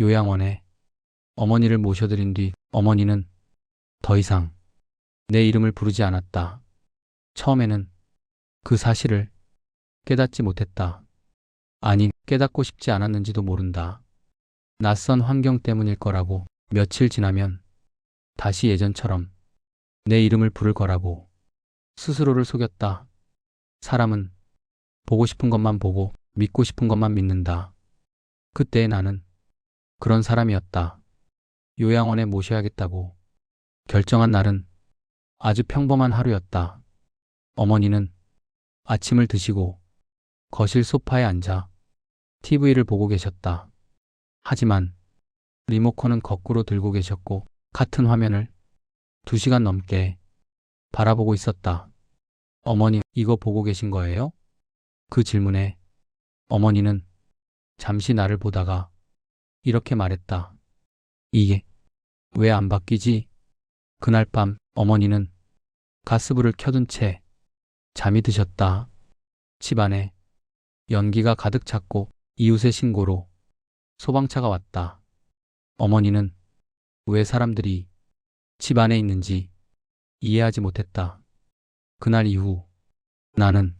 요양원에 어머니를 모셔드린 뒤 어머니는 더 이상 내 이름을 부르지 않았다. 처음에는 그 사실을 깨닫지 못했다. 아니, 깨닫고 싶지 않았는지도 모른다. 낯선 환경 때문일 거라고 며칠 지나면 다시 예전처럼 내 이름을 부를 거라고 스스로를 속였다. 사람은 보고 싶은 것만 보고 믿고 싶은 것만 믿는다. 그때 나는 그런 사람이었다. 요양원에 모셔야겠다고 결정한 날은 아주 평범한 하루였다. 어머니는 아침을 드시고 거실 소파에 앉아 TV를 보고 계셨다. 하지만 리모컨은 거꾸로 들고 계셨고 같은 화면을 두 시간 넘게 바라보고 있었다. 어머니, 이거 보고 계신 거예요? 그 질문에 어머니는 잠시 나를 보다가 이렇게 말했다. 이게 왜 안 바뀌지? 그날 밤 어머니는 가스불을 켜둔 채 잠이 드셨다. 집안에 연기가 가득 찼고 이웃의 신고로 소방차가 왔다. 어머니는 왜 사람들이 집 안에 있는지 이해하지 못했다. 그날 이후 나는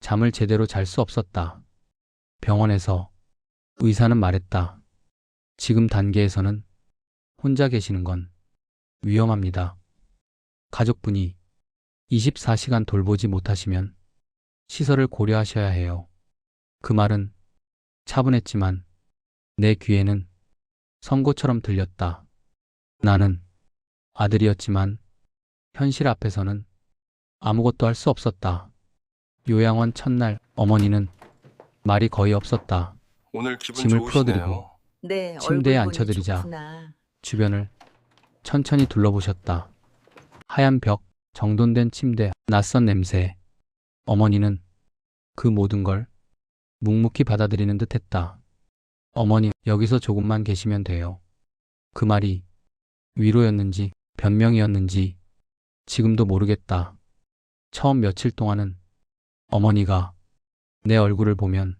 잠을 제대로 잘 수 없었다. 병원에서 의사는 말했다. 지금 단계에서는 혼자 계시는 건 위험합니다. 가족분이 24시간 돌보지 못하시면 시설을 고려하셔야 해요. 그 말은 차분했지만 내 귀에는 선고처럼 들렸다. 나는 아들이었지만 현실 앞에서는 아무것도 할 수 없었다. 요양원 첫날 어머니는 말이 거의 없었다. 오늘 기분 짐을 좋으시네요. 풀어드리고 네, 침대에 얼굴 보니 앉혀드리자. 좋구나. 주변을 천천히 둘러보셨다. 하얀 벽, 정돈된 침대, 낯선 냄새. 어머니는 그 모든 걸 묵묵히 받아들이는 듯 했다. 어머니, 여기서 조금만 계시면 돼요. 그 말이 위로였는지 변명이었는지 지금도 모르겠다. 처음 며칠 동안은 어머니가 내 얼굴을 보면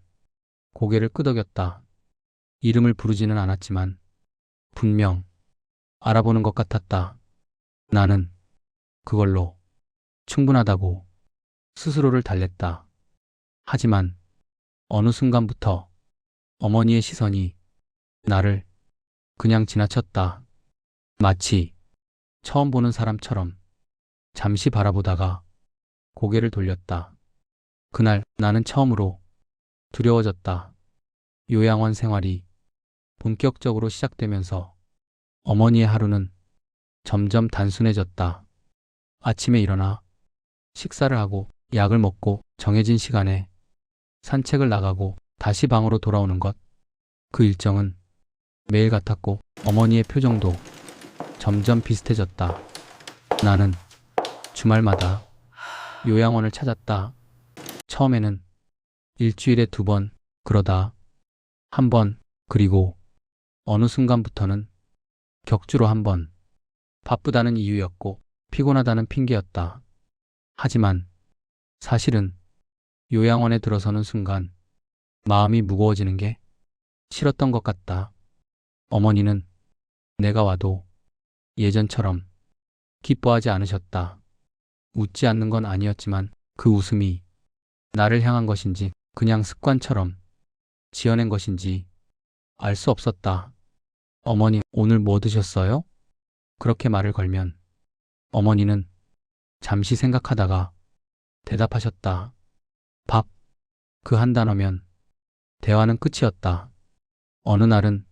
고개를 끄덕였다. 이름을 부르지는 않았지만 분명 알아보는 것 같았다. 나는 그걸로 충분하다고 스스로를 달랬다. 하지만 어느 순간부터 어머니의 시선이 나를 그냥 지나쳤다. 마치 처음 보는 사람처럼 잠시 바라보다가 고개를 돌렸다. 그날 나는 처음으로 두려워졌다. 요양원 생활이 본격적으로 시작되면서 어머니의 하루는 점점 단순해졌다. 아침에 일어나 식사를 하고 약을 먹고 정해진 시간에 산책을 나가고 다시 방으로 돌아오는 것. 그 일정은 매일 같았고 어머니의 표정도 점점 비슷해졌다. 나는 주말마다 요양원을 찾았다. 처음에는 일주일에 두 번, 그러다 한 번, 그리고 어느 순간부터는 격주로 한 번. 바쁘다는 이유였고 피곤하다는 핑계였다. 하지만 사실은 요양원에 들어서는 순간 마음이 무거워지는 게 싫었던 것 같다. 어머니는 내가 와도 예전처럼 기뻐하지 않으셨다. 웃지 않는 건 아니었지만 그 웃음이 나를 향한 것인지 그냥 습관처럼 지어낸 것인지 알 수 없었다. 어머니, 오늘 뭐 드셨어요? 그렇게 말을 걸면 어머니는 잠시 생각하다가 대답하셨다. 밥. 그 한 단어면 대화는 끝이었다. 어느 날은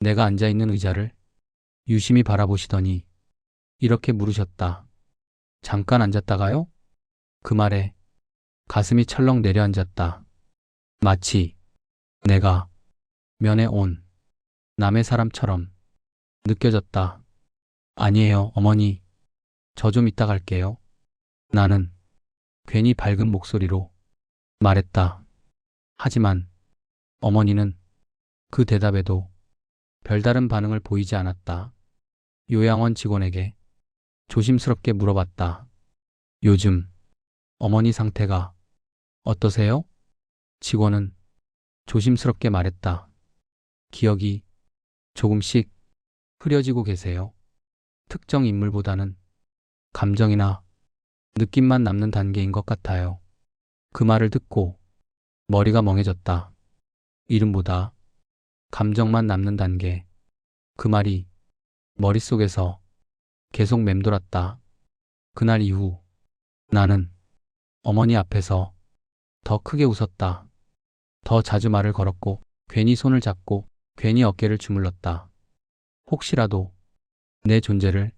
내가 앉아 있는 의자를 유심히 바라보시더니 이렇게 물으셨다. 잠깐 앉았다가요? 그 말에 가슴이 철렁 내려앉았다. 마치 내가 면회 온 남의 사람처럼 느껴졌다. 아니에요, 어머니. 저 좀 이따 갈게요. 나는 괜히 밝은 목소리로 말했다. 하지만 어머니는 그 대답에도 별다른 반응을 보이지 않았다. 요양원 직원에게 조심스럽게 물어봤다. 요즘 어머니 상태가 어떠세요? 직원은 조심스럽게 말했다. 기억이 조금씩 흐려지고 계세요. 특정 인물보다는 감정이나 느낌만 남는 단계인 것 같아요. 그 말을 듣고 머리가 멍해졌다. 이름보다 감정만 남는 단계. 그 말이 머릿속에서 계속 맴돌았다. 그날 이후 나는 어머니 앞에서 더 크게 웃었다. 더 자주 말을 걸었고 괜히 손을 잡고 괜히 어깨를 주물렀다. 혹시라도 내 존재를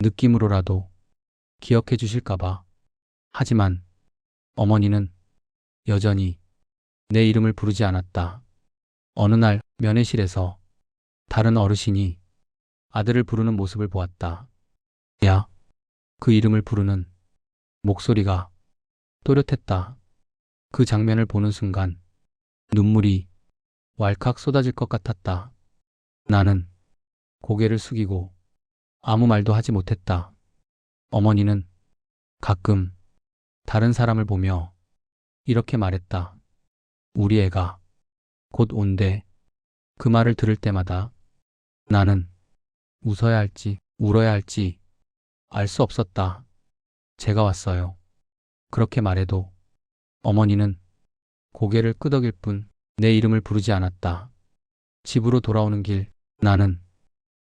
느낌으로라도 기억해 주실까봐. 하지만 어머니는 여전히 내 이름을 부르지 않았다. 어느 날 면회실에서 다른 어르신이 아들을 부르는 모습을 보았다. 야, 그 이름을 부르는 목소리가 또렷했다. 그 장면을 보는 순간 눈물이 왈칵 쏟아질 것 같았다. 나는 고개를 숙이고 아무 말도 하지 못했다. 어머니는 가끔 다른 사람을 보며 이렇게 말했다. 우리 애가 곧 온대. 그 말을 들을 때마다 나는 웃어야 할지 울어야 할지 알 수 없었다. 제가 왔어요. 그렇게 말해도 어머니는 고개를 끄덕일 뿐 내 이름을 부르지 않았다. 집으로 돌아오는 길 나는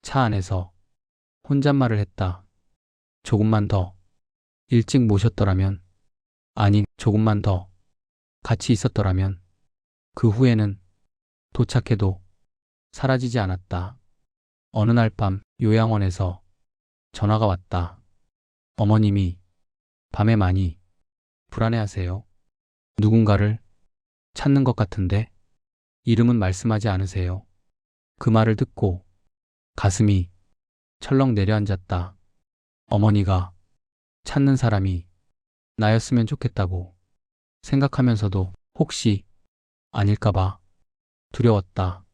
차 안에서 혼잣말을 했다. 조금만 더 일찍 모셨더라면 아니 조금만 더 같이 있었더라면 그 후에는 도착해도 사라지지 않았다. 어느 날 밤 요양원에서 전화가 왔다. 어머님이 밤에 많이 불안해하세요. 누군가를 찾는 것 같은데 이름은 말씀하지 않으세요. 그 말을 듣고 가슴이 철렁 내려앉았다. 어머니가 찾는 사람이 나였으면 좋겠다고 생각하면서도 혹시 아닐까봐 두려웠다.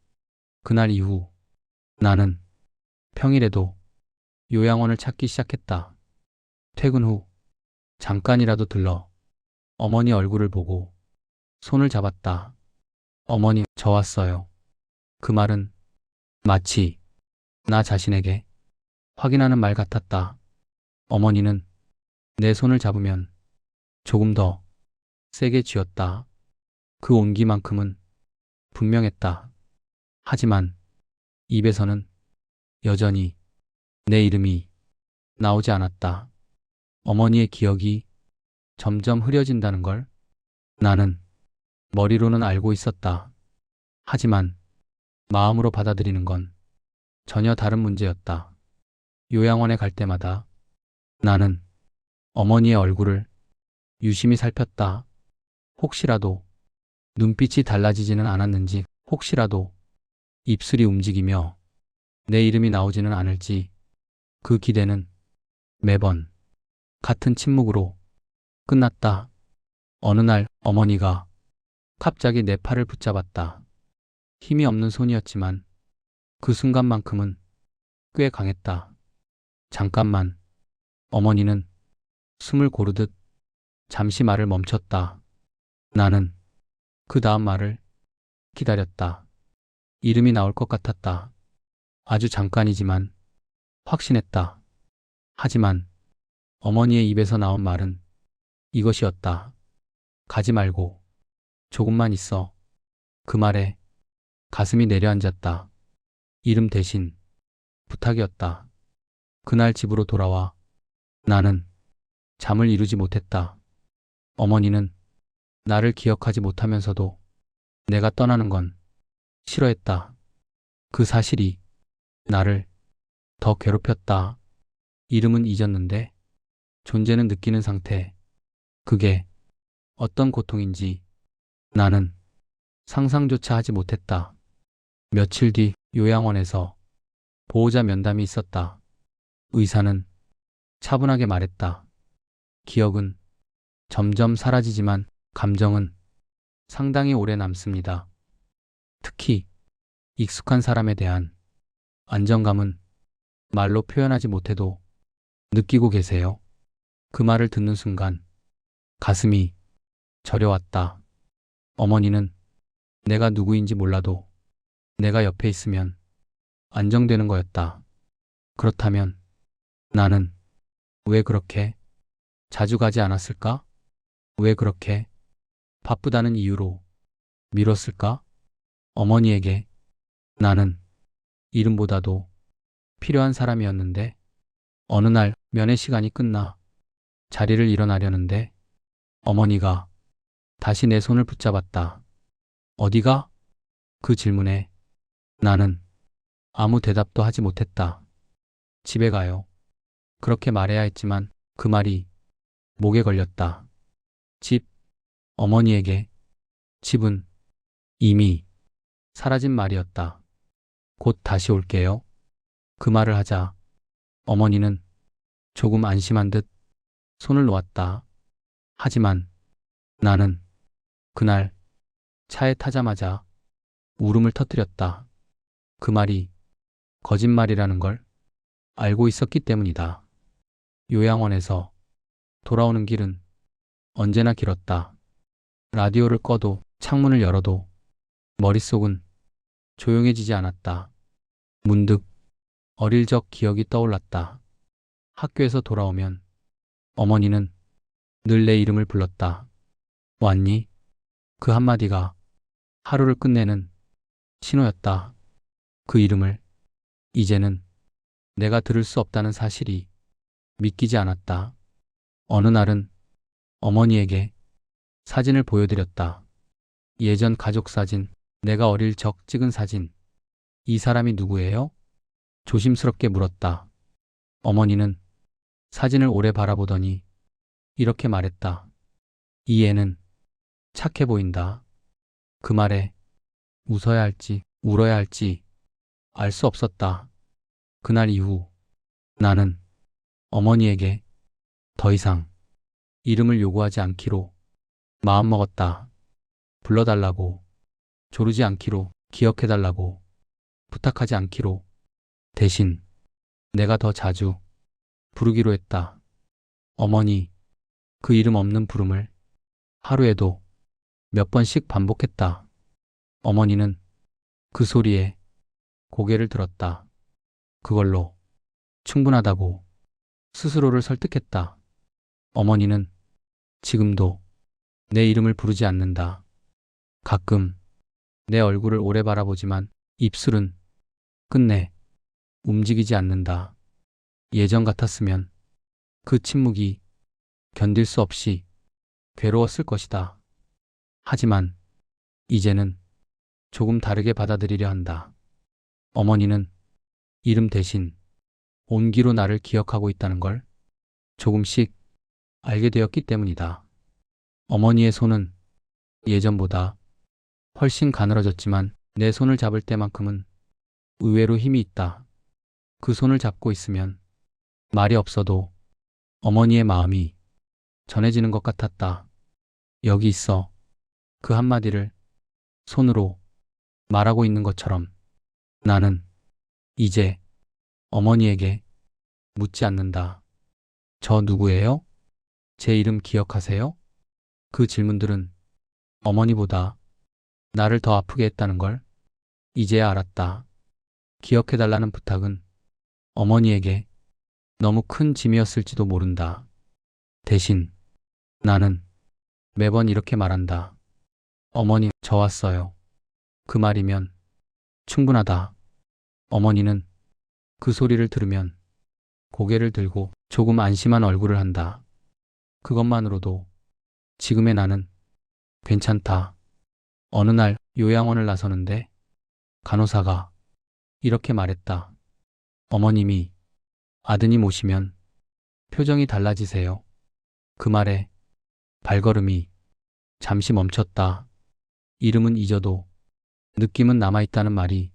그날 이후 나는 평일에도 요양원을 찾기 시작했다. 퇴근 후 잠깐이라도 들러 어머니 얼굴을 보고 손을 잡았다. 어머니, 저 왔어요. 그 말은 마치 나 자신에게 확인하는 말 같았다. 어머니는 내 손을 잡으면 조금 더 세게 쥐었다. 그 온기만큼은 분명했다. 하지만 입에서는 여전히 내 이름이 나오지 않았다. 어머니의 기억이 점점 흐려진다는 걸 나는 머리로는 알고 있었다. 하지만 마음으로 받아들이는 건 전혀 다른 문제였다. 요양원에 갈 때마다 나는 어머니의 얼굴을 유심히 살폈다. 혹시라도 눈빛이 달라지지는 않았는지, 혹시라도 입술이 움직이며 내 이름이 나오지는 않을지 그 기대는 매번 같은 침묵으로 끝났다. 어느 날 어머니가 갑자기 내 팔을 붙잡았다. 힘이 없는 손이었지만 그 순간만큼은 꽤 강했다. 잠깐만. 어머니는 숨을 고르듯 잠시 말을 멈췄다. 나는 그 다음 말을 기다렸다. 이름이 나올 것 같았다. 아주 잠깐이지만 확신했다. 하지만 어머니의 입에서 나온 말은 이것이었다. 가지 말고 조금만 있어. 그 말에 가슴이 내려앉았다. 이름 대신 부탁이었다. 그날 집으로 돌아와 나는 잠을 이루지 못했다. 어머니는 나를 기억하지 못하면서도 내가 떠나는 건 싫어했다. 그 사실이 나를 더 괴롭혔다. 이름은 잊었는데 존재는 느끼는 상태. 그게 어떤 고통인지 나는 상상조차 하지 못했다. 며칠 뒤 요양원에서 보호자 면담이 있었다. 의사는 차분하게 말했다. 기억은 점점 사라지지만 감정은 상당히 오래 남습니다. 특히 익숙한 사람에 대한 안정감은 말로 표현하지 못해도 느끼고 계세요. 그 말을 듣는 순간 가슴이 저려왔다. 어머니는 내가 누구인지 몰라도 내가 옆에 있으면 안정되는 거였다. 그렇다면 나는 왜 그렇게 자주 가지 않았을까? 왜 그렇게 바쁘다는 이유로 미뤘을까? 어머니에게 나는 이름보다도 필요한 사람이었는데 어느 날 면회 시간이 끝나 자리를 일어나려는데 어머니가 다시 내 손을 붙잡았다. 어디가? 그 질문에 나는 아무 대답도 하지 못했다. 집에 가요. 그렇게 말해야 했지만 그 말이 목에 걸렸다. 집, 어머니에게 집은 이미 사라진 말이었다. 곧 다시 올게요. 그 말을 하자 어머니는 조금 안심한 듯 손을 놓았다. 하지만 나는 그날 차에 타자마자 울음을 터뜨렸다. 그 말이 거짓말이라는 걸 알고 있었기 때문이다. 요양원에서 돌아오는 길은 언제나 길었다. 라디오를 꺼도 창문을 열어도 머릿속은 조용해지지 않았다. 문득 어릴 적 기억이 떠올랐다. 학교에서 돌아오면 어머니는 늘 내 이름을 불렀다. 왔니? 그 한마디가 하루를 끝내는 신호였다. 그 이름을 이제는 내가 들을 수 없다는 사실이 믿기지 않았다. 어느 날은 어머니에게 사진을 보여드렸다. 예전 가족 사진, 내가 어릴 적 찍은 사진. 이 사람이 누구예요? 조심스럽게 물었다. 어머니는 사진을 오래 바라보더니 이렇게 말했다. 이 애는 착해 보인다. 그 말에 웃어야 할지 울어야 할지 알 수 없었다. 그날 이후 나는 어머니에게 더 이상 이름을 요구하지 않기로 마음먹었다. 불러달라고, 조르지 않기로, 기억해달라고, 부탁하지 않기로, 대신 내가 더 자주 부르기로 했다. 어머니, 그 이름 없는 부름을 하루에도 몇 번씩 반복했다. 어머니는 그 소리에 고개를 들었다. 그걸로 충분하다고 스스로를 설득했다. 어머니는 지금도 내 이름을 부르지 않는다. 가끔 내 얼굴을 오래 바라보지만 입술은 끝내 움직이지 않는다. 예전 같았으면 그 침묵이 견딜 수 없이 괴로웠을 것이다. 하지만 이제는 조금 다르게 받아들이려 한다. 어머니는 이름 대신 온기로 나를 기억하고 있다는 걸 조금씩 알게 되었기 때문이다. 어머니의 손은 예전보다 훨씬 가늘어졌지만 내 손을 잡을 때만큼은 의외로 힘이 있다. 그 손을 잡고 있으면 말이 없어도 어머니의 마음이 전해지는 것 같았다. 여기 있어. 그 한마디를 손으로 말하고 있는 것처럼 나는 이제 어머니에게 묻지 않는다. 저 누구예요? 제 이름 기억하세요? 그 질문들은 어머니보다 나를 더 아프게 했다는 걸 이제야 알았다. 기억해달라는 부탁은 어머니에게 너무 큰 짐이었을지도 모른다. 대신 나는 매번 이렇게 말한다. 어머니, 저 왔어요. 그 말이면 충분하다. 어머니는 그 소리를 들으면 고개를 들고 조금 안심한 얼굴을 한다. 그것만으로도 지금의 나는 괜찮다. 어느 날 요양원을 나서는데 간호사가 이렇게 말했다. 어머님이 아드님 오시면 표정이 달라지세요. 그 말에 발걸음이 잠시 멈췄다. 이름은 잊어도 느낌은 남아있다는 말이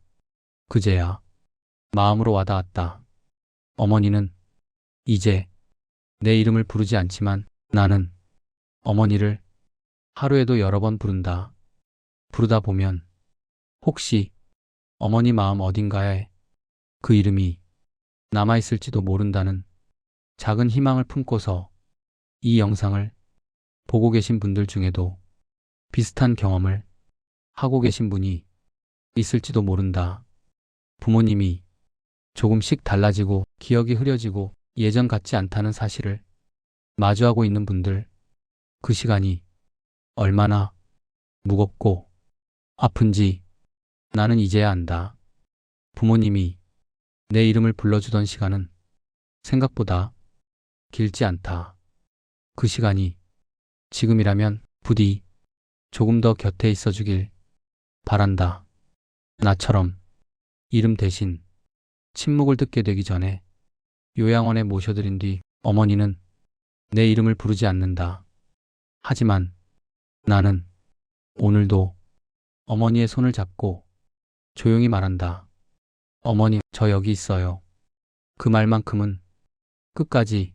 그제야 마음으로 와닿았다. 어머니는 이제 내 이름을 부르지 않지만 나는 어머니를 하루에도 여러 번 부른다. 부르다 보면 혹시 어머니 마음 어딘가에 그 이름이 남아있을지도 모른다는 작은 희망을 품고서 이 영상을 보고 계신 분들 중에도 비슷한 경험을 하고 계신 분이 있을지도 모른다. 부모님이 조금씩 달라지고 기억이 흐려지고 예전 같지 않다는 사실을 마주하고 있는 분들, 그 시간이 얼마나 무겁고 아픈지 나는 이제야 안다. 부모님이 내 이름을 불러주던 시간은 생각보다 길지 않다. 그 시간이 지금이라면 부디 조금 더 곁에 있어 주길 바란다. 나처럼 이름 대신 침묵을 듣게 되기 전에 요양원에 모셔드린 뒤 어머니는 내 이름을 부르지 않는다. 하지만 나는 오늘도 어머니의 손을 잡고 조용히 말한다. 어머니, 저 여기 있어요. 그 말만큼은 끝까지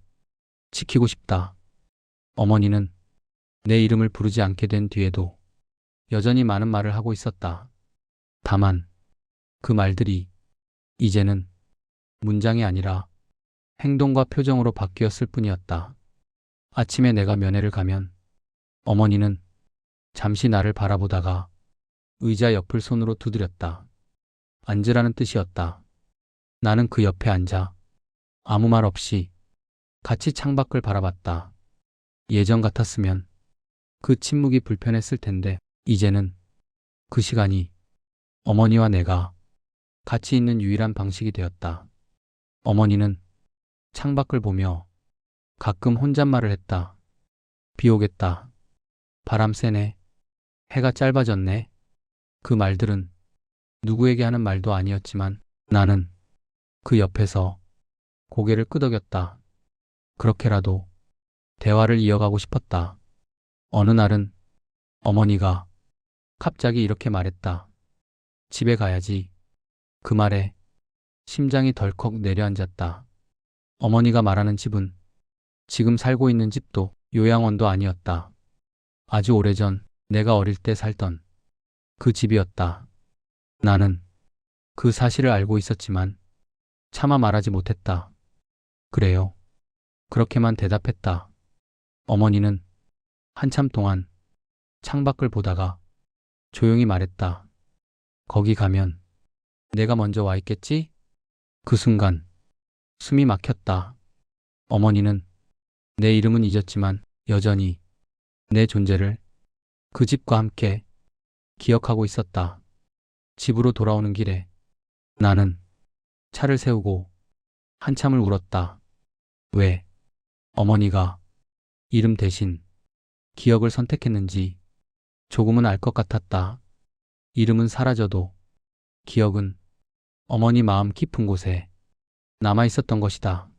지키고 싶다. 어머니는 내 이름을 부르지 않게 된 뒤에도 여전히 많은 말을 하고 있었다. 다만 그 말들이 이제는 문장이 아니라 행동과 표정으로 바뀌었을 뿐이었다. 아침에 내가 면회를 가면 어머니는 잠시 나를 바라보다가 의자 옆을 손으로 두드렸다. 앉으라는 뜻이었다. 나는 그 옆에 앉아 아무 말 없이 같이 창밖을 바라봤다. 예전 같았으면 그 침묵이 불편했을 텐데 이제는 그 시간이 어머니와 내가 같이 있는 유일한 방식이 되었다. 어머니는 창밖을 보며 가끔 혼잣말을 했다. 비 오겠다. 바람 세네. 해가 짧아졌네. 그 말들은 누구에게 하는 말도 아니었지만 나는 그 옆에서 고개를 끄덕였다. 그렇게라도 대화를 이어가고 싶었다. 어느 날은 어머니가 갑자기 이렇게 말했다. 집에 가야지. 그 말에 심장이 덜컥 내려앉았다. 어머니가 말하는 집은 지금 살고 있는 집도 요양원도 아니었다. 아주 오래전 내가 어릴 때 살던 그 집이었다. 나는 그 사실을 알고 있었지만 차마 말하지 못했다. 그래요. 그렇게만 대답했다. 어머니는 한참 동안 창밖을 보다가 조용히 말했다. 거기 가면 내가 먼저 와 있겠지? 그 순간 숨이 막혔다. 어머니는 내 이름은 잊었지만 여전히 내 존재를 그 집과 함께 기억하고 있었다. 집으로 돌아오는 길에 나는 차를 세우고 한참을 울었다. 왜 어머니가 이름 대신 기억을 선택했는지 조금은 알 것 같았다. 이름은 사라져도 기억은 어머니 마음 깊은 곳에 남아 있었던 것이다.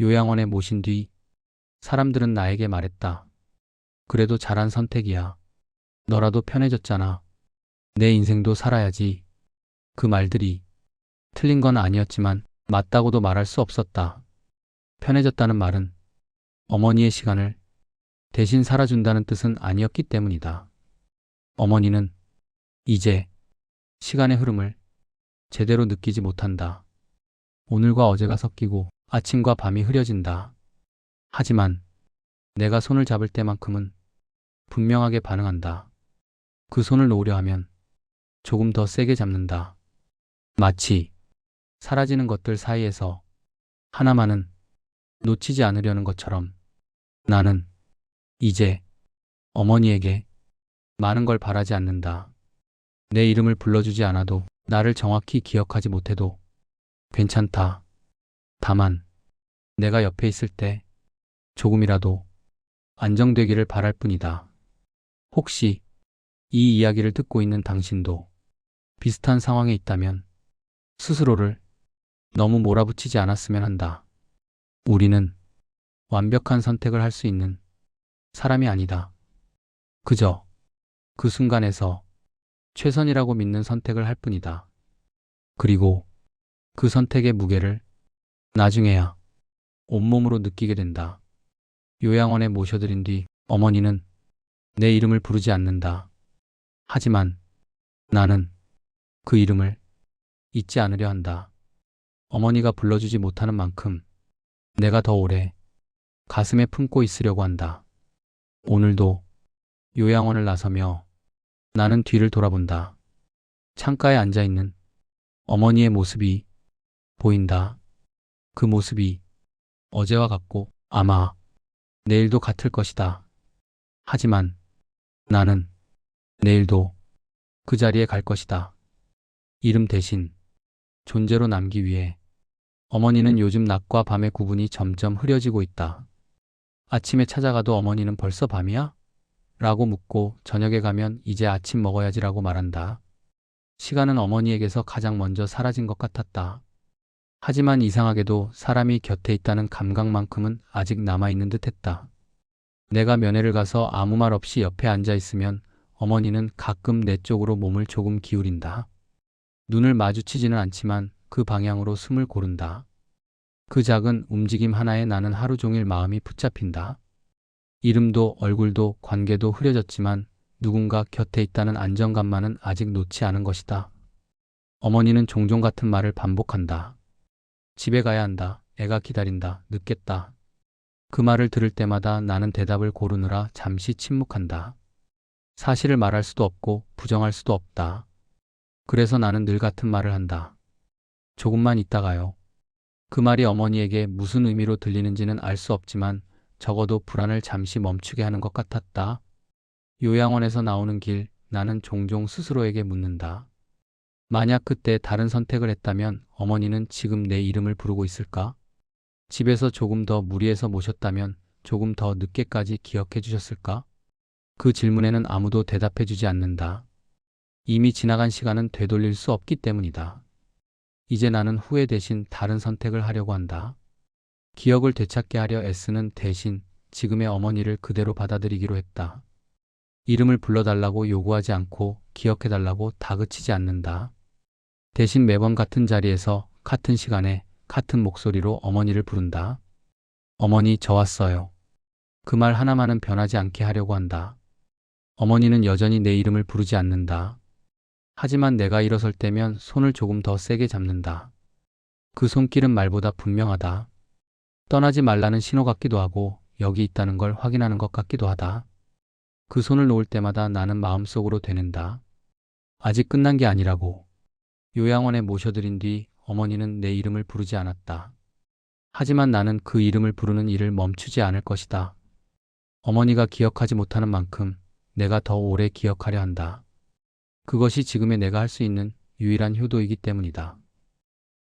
요양원에 모신 뒤 사람들은 나에게 말했다. 그래도 잘한 선택이야. 너라도 편해졌잖아. 내 인생도 살아야지. 그 말들이 틀린 건 아니었지만 맞다고도 말할 수 없었다. 편해졌다는 말은 어머니의 시간을 대신 살아준다는 뜻은 아니었기 때문이다. 어머니는 이제 시간의 흐름을 제대로 느끼지 못한다. 오늘과 어제가 섞이고 아침과 밤이 흐려진다. 하지만 내가 손을 잡을 때만큼은 분명하게 반응한다. 그 손을 놓으려 하면 조금 더 세게 잡는다. 마치 사라지는 것들 사이에서 하나만은 놓치지 않으려는 것처럼 나는 이제 어머니에게 많은 걸 바라지 않는다. 내 이름을 불러주지 않아도 나를 정확히 기억하지 못해도 괜찮다. 다만 내가 옆에 있을 때 조금이라도 안정되기를 바랄 뿐이다. 혹시 이 이야기를 듣고 있는 당신도 비슷한 상황에 있다면 스스로를 너무 몰아붙이지 않았으면 한다. 우리는 완벽한 선택을 할 수 있는 사람이 아니다. 그저 그 순간에서 최선이라고 믿는 선택을 할 뿐이다. 그리고 그 선택의 무게를 나중에야 온몸으로 느끼게 된다. 요양원에 모셔드린 뒤 어머니는 내 이름을 부르지 않는다. 하지만 나는 그 이름을 잊지 않으려 한다. 어머니가 불러주지 못하는 만큼 내가 더 오래 가슴에 품고 있으려고 한다. 오늘도 요양원을 나서며 나는 뒤를 돌아본다. 창가에 앉아 있는 어머니의 모습이 보인다. 그 모습이 어제와 같고 아마 내일도 같을 것이다. 하지만 나는 내일도 그 자리에 갈 것이다. 이름 대신 존재로 남기 위해 어머니는 요즘 낮과 밤의 구분이 점점 흐려지고 있다. 아침에 찾아가도 어머니는 벌써 밤이야? 라고 묻고 저녁에 가면 이제 아침 먹어야지라고 말한다. 시간은 어머니에게서 가장 먼저 사라진 것 같았다. 하지만 이상하게도 사람이 곁에 있다는 감각만큼은 아직 남아있는 듯 했다. 내가 면회를 가서 아무 말 없이 옆에 앉아 있으면 어머니는 가끔 내 쪽으로 몸을 조금 기울인다. 눈을 마주치지는 않지만 그 방향으로 숨을 고른다. 그 작은 움직임 하나에 나는 하루 종일 마음이 붙잡힌다. 이름도 얼굴도 관계도 흐려졌지만 누군가 곁에 있다는 안정감만은 아직 놓지 않은 것이다. 어머니는 종종 같은 말을 반복한다. 집에 가야 한다. 애가 기다린다. 늦겠다. 그 말을 들을 때마다 나는 대답을 고르느라 잠시 침묵한다. 사실을 말할 수도 없고 부정할 수도 없다. 그래서 나는 늘 같은 말을 한다. 조금만 있다가요. 그 말이 어머니에게 무슨 의미로 들리는지는 알 수 없지만 적어도 불안을 잠시 멈추게 하는 것 같았다. 요양원에서 나오는 길 나는 종종 스스로에게 묻는다. 만약 그때 다른 선택을 했다면 어머니는 지금 내 이름을 부르고 있을까? 집에서 조금 더 무리해서 모셨다면 조금 더 늦게까지 기억해 주셨을까? 그 질문에는 아무도 대답해 주지 않는다. 이미 지나간 시간은 되돌릴 수 없기 때문이다. 이제 나는 후회 대신 다른 선택을 하려고 한다. 기억을 되찾게 하려 애쓰는 대신 지금의 어머니를 그대로 받아들이기로 했다. 이름을 불러달라고 요구하지 않고 기억해달라고 다그치지 않는다. 대신 매번 같은 자리에서 같은 시간에 같은 목소리로 어머니를 부른다. 어머니, 저 왔어요. 그 말 하나만은 변하지 않게 하려고 한다. 어머니는 여전히 내 이름을 부르지 않는다. 하지만 내가 일어설 때면 손을 조금 더 세게 잡는다. 그 손길은 말보다 분명하다. 떠나지 말라는 신호 같기도 하고 여기 있다는 걸 확인하는 것 같기도 하다. 그 손을 놓을 때마다 나는 마음속으로 되는다. 아직 끝난 게 아니라고. 요양원에 모셔드린 뒤 어머니는 내 이름을 부르지 않았다. 하지만 나는 그 이름을 부르는 일을 멈추지 않을 것이다. 어머니가 기억하지 못하는 만큼 내가 더 오래 기억하려 한다. 그것이 지금의 내가 할 수 있는 유일한 효도이기 때문이다.